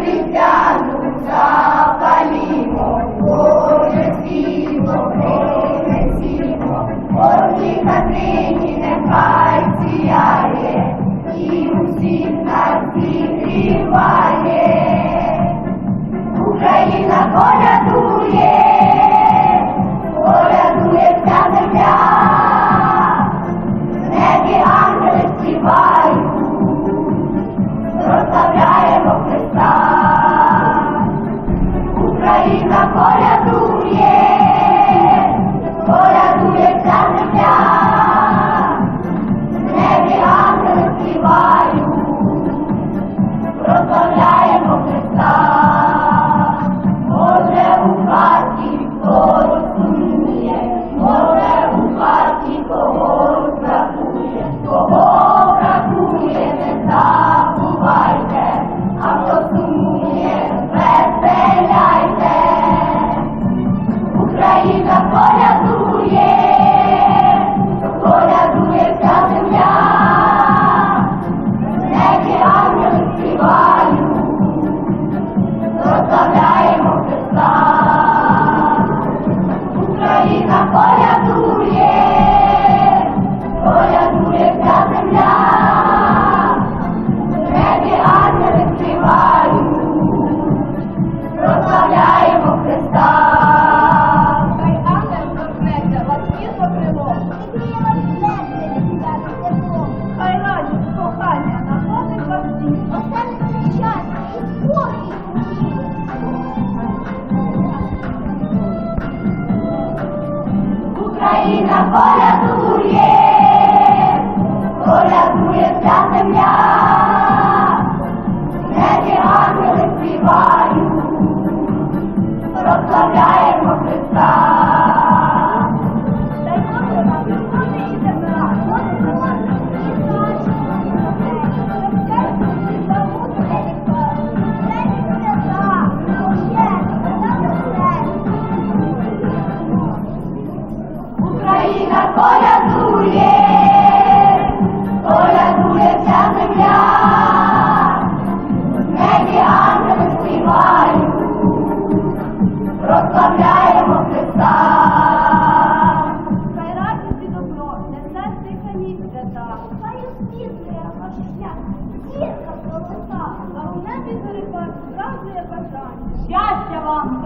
obrigado. Україна порятує, порятує вся земля, небі ангели співають, розславляємо Христа. Щастя вам!